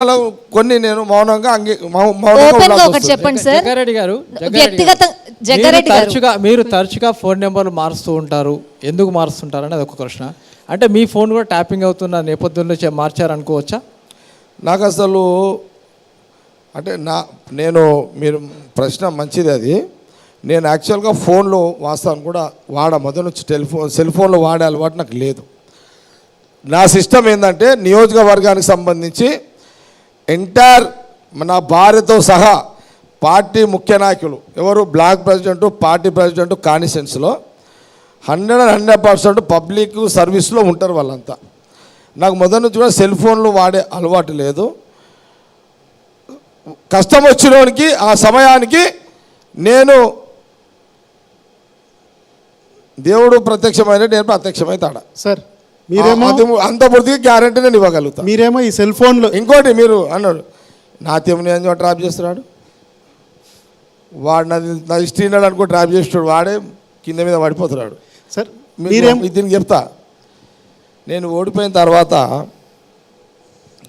అలా కొన్ని నేను మౌనంగా అంగీ ఓపెన్గా ఒకటి. చెప్పండి సార్. జగ్గారెడ్డి గారు జగ్గారెడ్డి గారు, వ్యక్తిగత మీరు జగ్గారెడ్డి గారు. తరచుగా మీరు తరచుగా ఫోన్ నెంబర్లు మారుస్తూ ఉంటారు. ఎందుకు మారుస్తుంటారు అనేది ఒక ప్రశ్న. అంటే మీ ఫోన్ కూడా ట్యాపింగ్ అవుతున్న నేపథ్యంలో చే- మార్చారనుకోవచ్చా? నాకు అసలు అంటే నా నేను మీరు ప్రశ్న మంచిది అది. నేను యాక్చువల్గా ఫోన్లో వాస్తాను కూడా వాడ మొదటి నుంచి టెలిఫోన్ సెల్ ఫోన్లో వాడే అలవాటు నాకు లేదు. నా సిస్టమ్ ఏంటంటే నియోజకవర్గానికి సంబంధించి ఎంటైర్ నా భార్యతో సహా పార్టీ ముఖ్య నాయకులు ఎవరు? బ్లాక్ ప్రెసిడెంట్ పార్టీ ప్రెసిడెంట్ కాన్స్టిట్యున్సీలో hundred and hundred percent public సర్వీస్లో ఉంటారు వాళ్ళంతా. నాకు మొదటి నుంచి కూడా సెల్ ఫోన్లు వాడే అలవాటు లేదు. కష్టం వచ్చినోనికి ఆ సమయానికి నేను దేవుడు ప్రత్యక్షమైన నేను ప్రత్యక్షమైతాడా సార్ మీరేమో అంత పూర్తిగా గ్యారంటీ నేను ఇవ్వగలుగుతా. మీరేమో ఈ సెల్ ఫోన్లో ఇంకోటి మీరు అన్నాడు నా తెముని అని ట్రాప్ చేస్తున్నాడు? వాడు నాది నా హిస్టరీ ఉన్నాడు అనుకో ట్రాప్ చేస్తాడు వాడే కింద మీద పడిపోతున్నాడు. సార్ మీరేం ఇది దీనికి చెప్తా. నేను ఓడిపోయిన తర్వాత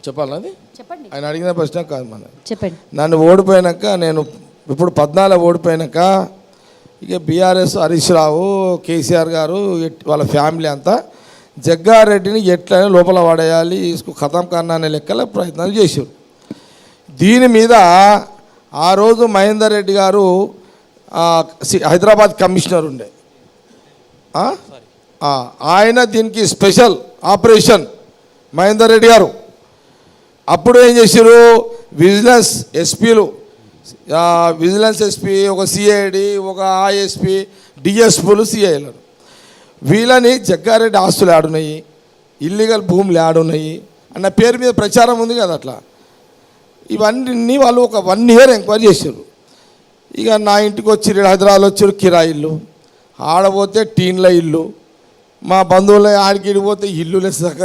చెప్పాలి అది? చెప్పండి. ఆయన అడిగిన ప్రశ్న కాదు మన. చెప్పండి. నన్ను ఓడిపోయాక నేను ఇప్పుడు పద్నాలుగు ఓడిపోయాక ఇక బీఆర్ఎస్ హరీష్ రావు కేసీఆర్ గారు వాళ్ళ ఫ్యామిలీ అంతా జగ్గారెడ్డిని ఎట్లయినా లోపల పడేయాలి ఇసుకు కథం కన్నా అనే లెక్కల ప్రయత్నాలు చేశారు. దీని మీద ఆ రోజు మహేందర్ రెడ్డి గారు సి- హైదరాబాద్ కమిషనర్ ఉండే. ఆయన దీనికి స్పెషల్ ఆపరేషన్ మహేందర్ రెడ్డి గారు. అప్పుడు ఏం చేశారు? విజిలెన్స్ ఎస్పీలు విజిలెన్స్ ఎస్పీ ఒక సిఐడి ఒక ఐఎస్పీ డిఎస్పీలు సిఐలు. వీళ్ళని జగ్గారెడ్డి ఆస్తులు ఆడున్నాయి ఇల్లీగల్ భూములు ఆడున్నాయి అన్న పేరు మీద ప్రచారం ఉంది కదా అట్లా. ఇవన్నీ వాళ్ళు ఒక వన్ ఇయర్ ఎంక్వైరీ చేశారు ఇక నా ఇంటికి వచ్చి హైదరాబాద్ వచ్చారు కిరాయి ఇల్లు ఆడపోతే టీన్ల ఇల్లు మా బంధువుల ఆడికి పోతే ఇల్లు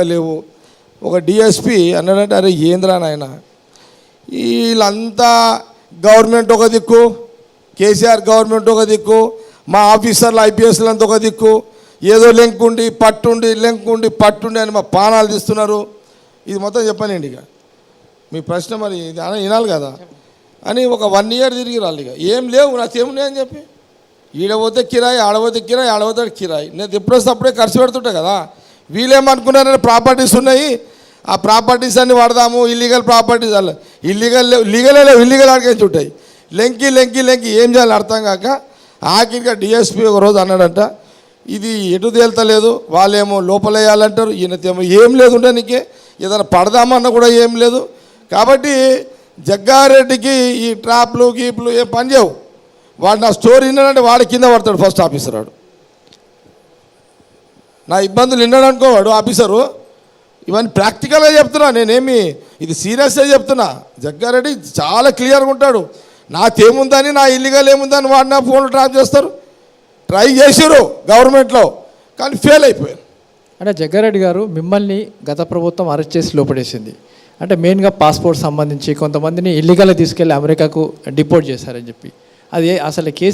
లేవు. ఒక డిఎస్పి అన్నాడంటే అరే ఏంద్రా నాయన? వీళ్ళంతా గవర్నమెంట్ ఒక దిక్కు కేసీఆర్ గవర్నమెంట్ ఒక దిక్కు మా ఆఫీసర్లు ఐపీఎస్లంతా ఒక దిక్కు ఏదో లెంకుండి పట్టుండి లెంకుండి పట్టుండి అని మా పానాలు తీస్తున్నారు. ఇది మొత్తం చెప్పనండి ఇక. మీ ప్రశ్న మరి ఇది అన వినాలి కదా. అని ఒక వన్ ఇయర్ తిరిగి రాలి ఇక. ఏం లేవు నాకు ఏమున్నాయి అని చెప్పి. ఈడపోతే కిరాయి ఆడపోతే కిరాయి ఆడపోతే కిరాయి. నేను ఎప్పుడు వస్తే అప్పుడే ఖర్చు పెడుతుంటా కదా. వీళ్ళేమనుకున్నారని ప్రాపర్టీస్ ఉన్నాయి. ఆ ప్రాపర్టీస్ అన్ని వాడదాము ఇల్లీగల్ ప్రాపర్టీస్ అలా. ఇల్లీగల్ లేవు లీగలే లేవు ఇల్లీగల్ ఆడికేసి ఉంటాయి లెంకి లెంకి లెంకి ఏం చేయాలి అర్థం కాక ఆఖరిగా డిఎస్పీ ఒక రోజు అన్నాడంట. ఇది ఎటు తేల్తలేదు వాళ్ళేమో లోపలేయాలంటారు ఈయనతేమో ఏం లేదు ఉండడానికి నీకే ఏదైనా పడదామన్నా కూడా ఏం లేదు. కాబట్టి జగ్గారెడ్డికి ఈ ట్రాప్లు గీప్లు ఏం పని చేయవు. వాడు నా స్టోరీ విన్నాడంటే వాడి కింద పడతాడు ఫస్ట్ ఆఫీసర్ వాడు. నా ఇబ్బందులు విన్నాడు అనుకో వాడు ఆఫీసరు. ఇవన్నీ ప్రాక్టికల్గా చెప్తున్నా నేనేమి ఇది సీరియస్గా చెప్తున్నా. జగ్గారెడ్డి చాలా క్లియర్గా ఉంటాడు. నాకేముందని నా ఇల్లీగల్ ఏముందని వాడు నా ఫోన్లు ట్రాప్ చేస్తారు. ట్రై చేసారు గవర్నమెంట్లో కానీ ఫెయిల్ అయిపోయారు. అంటే జగ్గారెడ్డి గారు మిమ్మల్ని గత ప్రభుత్వం అరెస్ట్ చేసి లోపడేసింది. అంటే మెయిన్గా పాస్పోర్ట్ సంబంధించి కొంతమందిని ఇల్లీగల్గా తీసుకెళ్ళి అమెరికాకు డిపోర్ట్ చేశారని చెప్పి. అది అసలు కేసు